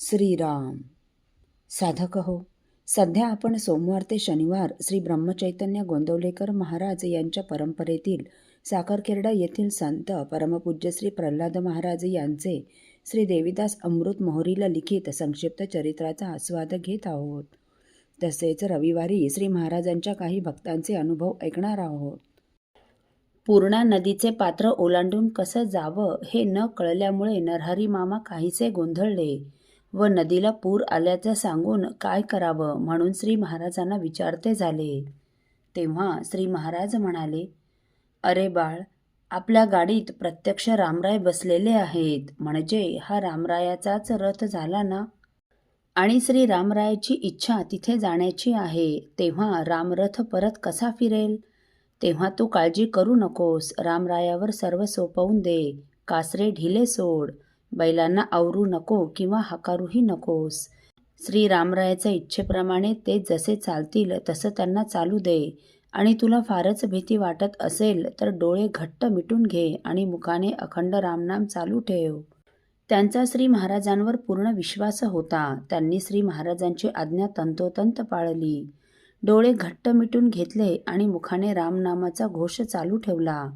श्रीराम। साधक हो सध्या आपण सोमवार ते शनिवार श्री ब्रह्मचैतन्य गोंदवलेकर महाराज यांच्या परंपरेतील साखरखेरडा येथील संत परमपूज्य श्री प्रल्हाद महाराज यांचे श्री देवीदास अमृत मोहरीला लिखित संक्षिप्त चरित्राचा आस्वाद घेत आहोत. तसेच रविवारी श्री महाराजांच्या काही भक्तांचे अनुभव ऐकणार आहोत. पूर्णा नदीचे पात्र ओलांडून कसं जावं हे न कळल्यामुळे नरहरी मामा काहीसे गोंधळले व नदीला पूर आल्याचं सांगून काय करावं म्हणून श्री महाराजांना विचारते झाले. तेव्हा श्री महाराज म्हणाले अरे बाळ आपल्या गाडीत प्रत्यक्ष रामराय बसलेले आहेत. म्हणजे हा रामरायाचाच रथ झाला ना? आणि श्री रामरायाची इच्छा तिथे जाण्याची आहे. तेव्हा रामरथ परत कसा फिरेल? तेव्हा तू काळजी करू नकोस. रामरायावर सर्व सोपवून दे. कासरे ढिले सोड. बैलांना आवरू नको किंवा हकारूही नकोस. श्री रामरायाच्या इच्छेप्रमाणे ते जसे चालतील तसं त्यांना चालू दे. आणि तुला फारच भीती वाटत असेल तर डोळे घट्ट मिटून घे आणि मुखाने अखंड रामनाम चालू ठेव. त्यांचा श्री महाराजांवर पूर्ण विश्वास होता. त्यांनी श्री महाराजांची आज्ञा तंतोतंत पाळली. डोळे घट्ट मिटून घेतले आणि मुखाने रामनामाचा घोष चालू ठेवला.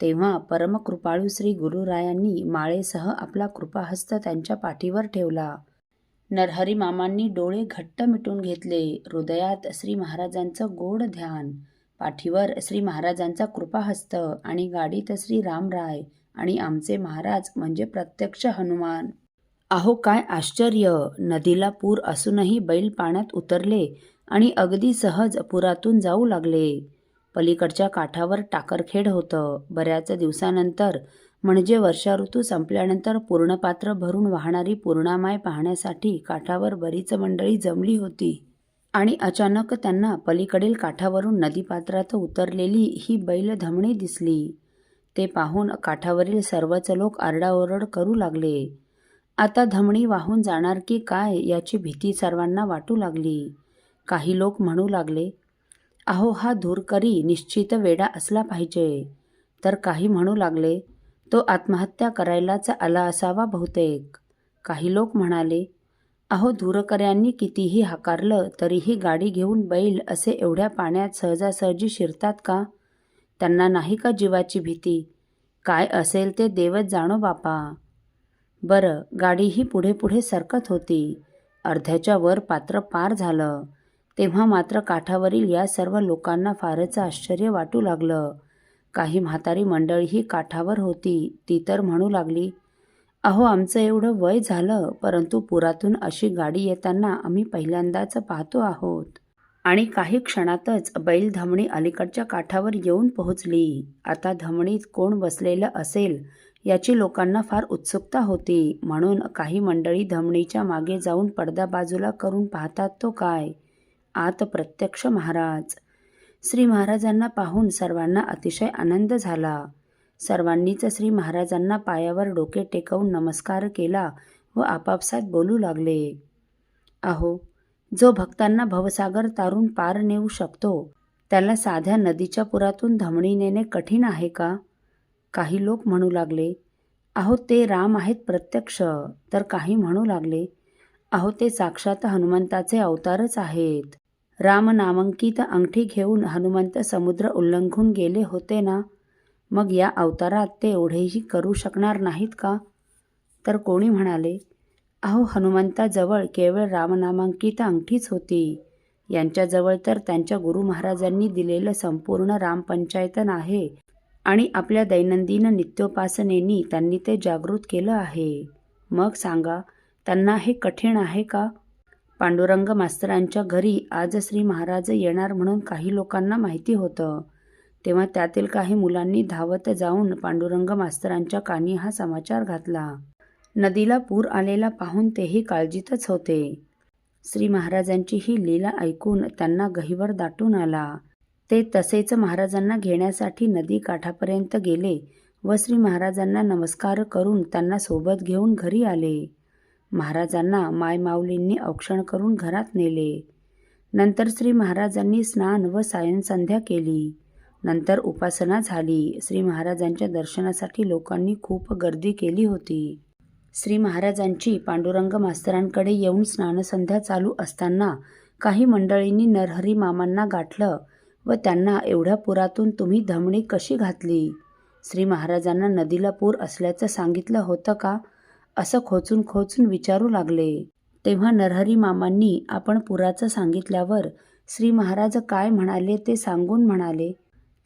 तेव्हा परमकृपाळू श्री गुरुरायांनी माळेसह आपला कृपाहस्त त्यांच्या पाठीवर ठेवला. नरहरी मामांनी डोळे घट्ट मिटून घेतले. हृदयात श्री महाराजांचं गोड ध्यान पाठीवर श्री महाराजांचा कृपाहस्त आणि गाडीत श्री रामराय आणि आमचे महाराज म्हणजे प्रत्यक्ष हनुमान. अहो काय आश्चर्य! नदीला पूर असूनही बैल पाण्यात उतरले आणि अगदी सहज पुरातून जाऊ लागले. पलीकडच्या काठावर टाकरखेड होतं. बऱ्याच दिवसानंतर म्हणजे वर्षा ऋतू संपल्यानंतर पूर्णपात्र भरून वाहणारी पूर्णामाय पाहण्यासाठी काठावर बरीच मंडळी जमली होती. आणि अचानक त्यांना पलीकडील काठावरून नदीपात्रात उतरलेली ही बैल धमणी दिसली. ते पाहून काठावरील सर्वच लोक आरडाओरड करू लागले. आता धमणी वाहून जाणार की काय याची भीती सर्वांना वाटू लागली. काही लोक म्हणू लागले अहो हा धूरकरी निश्चित वेडा असला पाहिजे. तर काही म्हणू लागले तो आत्महत्या करायलाच आला असावा बहुतेक. काही लोक म्हणाले अहो धुरकऱ्यांनी कितीही हाकारलं तरीही गाडी घेऊन बैल असे एवढ्या पाण्यात सहजासहजी शिरतात का? त्यांना नाही का जीवाची भीती? काय असेल ते देवच जाणो बापा. बरं गाडीही पुढे पुढे सरकत होती. अर्ध्याच्या वर पात्र पार झालं. तेव्हा मात्र काठावरील या सर्व लोकांना फारच आश्चर्य वाटू लागलं. काही म्हातारी मंडळीही काठावर होती. ती तर म्हणू लागली अहो आमचं एवढं वय झालं परंतु पुरातून अशी गाडी येताना आम्ही पहिल्यांदाच पाहतो आहोत. आणि काही क्षणातच बैल धमणी अलीकडच्या काठावर येऊन पोहोचली. आता धमणीत कोण बसलेलं असेल याची लोकांना फार उत्सुकता होती. म्हणून काही मंडळी धमणीच्या मागे जाऊन पडदा बाजूला करून पाहतात तो काय? आत प्रत्यक्ष महाराज श्री महाराजांना पाहून सर्वांना अतिशय आनंद झाला. सर्वांनीच श्री महाराजांना पायावर डोके टेकवून नमस्कार केला व आपापसात बोलू लागले. अहो जो भक्तांना भवसागर तारून पार नेऊ शकतो त्याला साध्या नदीच्या पुरातून धमणी नेणे कठीण आहे का काही लोक म्हणू लागले अहो ते राम आहेत प्रत्यक्ष. तर काही म्हणू लागले अहो ते साक्षात हनुमंताचे अवतारच आहेत. राम नामांकित अंगठी घेऊन हनुमंत समुद्र उल्लंघून गेले होते ना? मग या अवतारात ते एवढेही करू शकणार नाहीत का? तर कोणी म्हणाले अहो हनुमंताजवळ केवळ रामनामांकित अंगठीच होती. यांच्याजवळ तर त्यांच्या गुरु महाराजांनी दिलेलं संपूर्ण रामपंचायतन आहे आणि आपल्या दैनंदिन नित्योपासनेनी त्यांनी ते जागृत केलं आहे. मग सांगा त्यांना हे कठीण आहे का? पांडुरंग मास्तरांच्या घरी आज श्री महाराज येणार म्हणून काही लोकांना माहिती होतं. तेव्हा त्यातील काही मुलांनी धावत जाऊन पांडुरंग मास्तरांच्या कानी हा समाचार घातला. नदीला पूर आलेला पाहून तेही काळजीतच होते. श्री महाराजांची ही लीला ऐकून त्यांना गहिवर दाटून आला. ते तसेच महाराजांना घेण्यासाठी नदी काठापर्यंत गेले व श्री महाराजांना नमस्कार करून त्यांना सोबत घेऊन घरी आले. महाराजांना मायमाऊलींनी औक्षण करून घरात नेले. नंतर श्री महाराजांनी स्नान व सायंसंध्या केली. नंतर उपासना झाली. श्री महाराजांच्या दर्शनासाठी लोकांनी खूप गर्दी केली होती. श्री महाराजांची पांडुरंग मास्तरांकडे येऊन स्नानसंध्या चालू असताना काही मंडळींनी नरहरी मामांना गाठलं व त्यांना एवढ्या पुरातून तुम्ही धमणी कशी घातली? श्री महाराजांना नदीला पूर असल्याचं सांगितलं होतं का? असं खोचून खोचून विचारू लागले. तेव्हा नरहरी मामांनी आपण पुराचं सांगितल्यावर श्री महाराज काय म्हणाले ते सांगून म्हणाले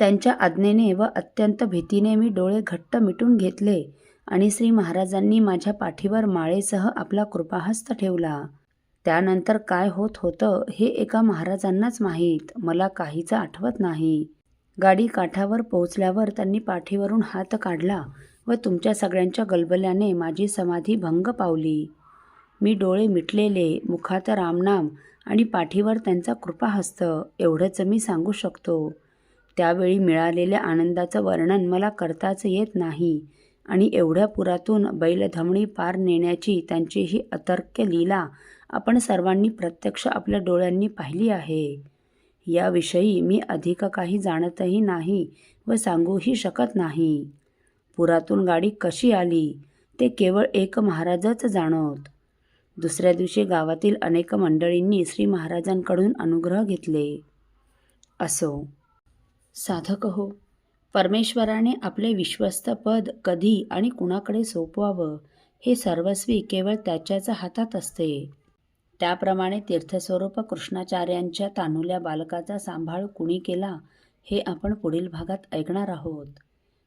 त्यांच्या आज्ञेने व अत्यंत भीतीने मी डोळे घट्ट मिटून घेतले आणि श्री महाराजांनी माझ्या पाठीवर माळेसह आपला कृपाहस्त ठेवला. त्यानंतर काय होत होतं हे एका महाराजांनाच माहीत. मला काहीच आठवत नाही. गाडी काठावर पोहोचल्यावर त्यांनी पाठीवरून हात काढला व तुमच्या सगळ्यांच्या गलबल्याने माझी समाधी भंग पावली. मी डोळे मिटलेले मुखात रामनाम आणि पाठीवर त्यांचा कृपाहस्त एवढंच मी सांगू शकतो. त्यावेळी मिळालेल्या आनंदाचं वर्णन मला करताच येत नाही आणि एवढ्या पुरातून बैलधमणी पार नेण्याची त्यांची ही अतर्क्य लीला आपण सर्वांनी प्रत्यक्ष आपल्या डोळ्यांनी पाहिली आहे. याविषयी मी अधिक काही जाणतही नाही व सांगूही शकत नाही. पुरातून गाडी कशी आली ते केवळ एक महाराजच जाणवत दुसऱ्या दिवशी गावातील अनेक मंडळींनी श्री महाराजांकडून अनुग्रह घेतले. असो. साधक हो. परमेश्वराने आपले विश्वस्त पद कधी आणि कुणाकडे सोपवावं हे सर्वस्वी केवळ त्याच्याच हातात असते. त्याप्रमाणे तीर्थस्वरूप कृष्णाचार्यांच्या तानुल्या बालकाचा सांभाळ कुणी केला हे आपण पुढील भागात ऐकणार आहोत.